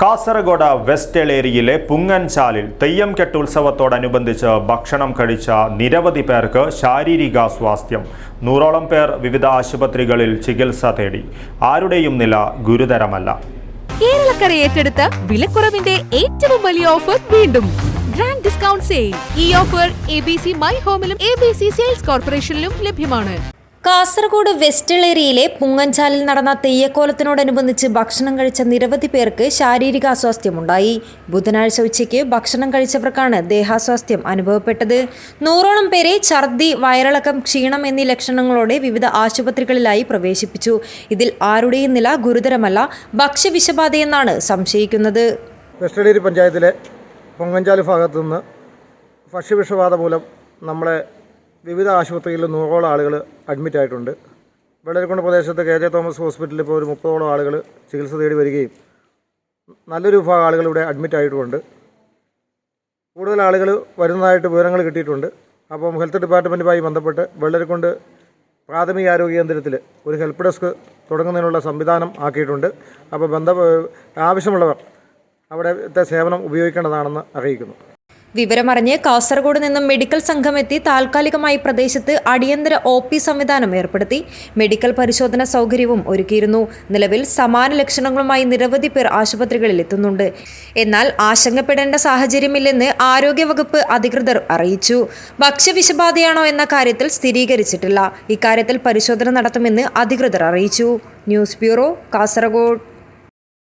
Kasaragod west ഏരിയയിലെ പുങ്ങൻചാലിൽ തെയ്യം കെട്ടുത്സവത്തോടനുബന്ധിച്ച് ഭക്ഷണം കഴിച്ച നിരവധി പേർക്ക് ശാരീരിക ശാരീരികാസ്വാസ്ഥ്യം നൂറോളം പേർ വിവിധ ആശുപത്രികളിൽ ചികിത്സ തേടി. ആരുടെയും നില ഗുരുതരമല്ല. കേരളക്കര ഏറ്റെടുത്ത വിലക്കുറവിന്റെ ഏറ്റവും വലിയ ഓഫർ വീണ്ടും. Grand discount sale. ഈ offer A B C my ഹോമിലും A B C sales കോർപ്പറേഷനിലും ലഭ്യമാണ്. കാസർഗോഡ് വെസ്റ്റ് ഏരിയയിലെ പുങ്ങഞ്ചാലിൽ നടന്ന തെയ്യക്കോലത്തിനോടനുബന്ധിച്ച് ഭക്ഷണം കഴിച്ച നിരവധി പേർക്ക് ശാരീരിക അസ്വാസ്ഥ്യമുണ്ടായി ബുധനാഴ്ച ഉച്ചയ്ക്ക് ഭക്ഷണം കഴിച്ചവർക്കാണ് ദേഹാസ്വാസ്ഥ്യം അനുഭവപ്പെട്ടത്. നൂറോളം പേരെ ഛർദി വയറിളക്കം ക്ഷീണം എന്നീ ലക്ഷണങ്ങളോടെ വിവിധ ആശുപത്രികളിലായി പ്രവേശിപ്പിച്ചു. ഇതിൽ ആരുടെയും നില ഗുരുതരമല്ല ഭക്ഷ്യവിഷബാധയെന്നാണ് സംശയിക്കുന്നത്. വെസ്റ്റഡേരി പഞ്ചായത്തിലെ പൊങ്ങഞ്ചാൽ ഭാഗത്തു നിന്ന് ഭക്ഷ്യവിഷബാധ മൂലം നമ്മളെ വിവിധ ആശുപത്രികളിൽ നൂറോളം ആളുകൾ അഡ്മിറ്റ് ആയിട്ടുണ്ട്. വെള്ളരിക്കുണ്ട് പ്രദേശത്ത് കെ ജെ തോമസ് ഹോസ്പിറ്റലിൽ ഇപ്പോൾ ഒരു മുപ്പതോളം ആളുകൾ ചികിത്സ തേടി വരികയും നല്ലൊരു വിഭാഗം ആളുകൾ ഇവിടെ അഡ്മിറ്റ് ആയിട്ടുമുണ്ട് കൂടുതൽ ആളുകൾ വരുന്നതായിട്ട് വിവരങ്ങൾ കിട്ടിയിട്ടുണ്ട്. അപ്പം ഹെൽത്ത് ഡിപ്പാർട്ട്മെന്റുമായി ബന്ധപ്പെട്ട് വെള്ളരിക്കുണ്ട് പ്രാഥമിക ആരോഗ്യ കേന്ദ്രത്തിൽ ഒരു ഹെൽപ്പ് ഡെസ്ക് തുടങ്ങുന്നതിനുള്ള സംവിധാനം ആക്കിയിട്ടുണ്ട്. അപ്പോൾ ബന്ധ ആവശ്യമുള്ളവർ അവിടുത്തെ സേവനം ഉപയോഗിക്കേണ്ടതാണെന്ന് അറിയിക്കുന്നു. വിവരമറിഞ്ഞ് കാസർഗോഡ് നിന്നും മെഡിക്കൽ സംഘം എത്തി താൽക്കാലികമായി പ്രദേശത്ത് അടിയന്തര ഒ പി സംവിധാനം ഏർപ്പെടുത്തി. മെഡിക്കൽ പരിശോധന സൗകര്യവും ഒരുക്കിയിരുന്നു. നിലവിൽ സമാന ലക്ഷണങ്ങളുമായി നിരവധി പേർ ആശുപത്രികളിൽ എത്തുന്നുണ്ട്. എന്നാൽ ആശങ്കപ്പെടേണ്ട സാഹചര്യമില്ലെന്ന് ആരോഗ്യവകുപ്പ് അധികൃതർ അറിയിച്ചു. ഭക്ഷ്യവിഷബാധയാണോ എന്ന കാര്യത്തിൽ സ്ഥിരീകരിച്ചിട്ടില്ല. ഇക്കാര്യത്തിൽ പരിശോധന നടത്തുമെന്ന് അധികൃതർ അറിയിച്ചു. News bureau Kasaragod.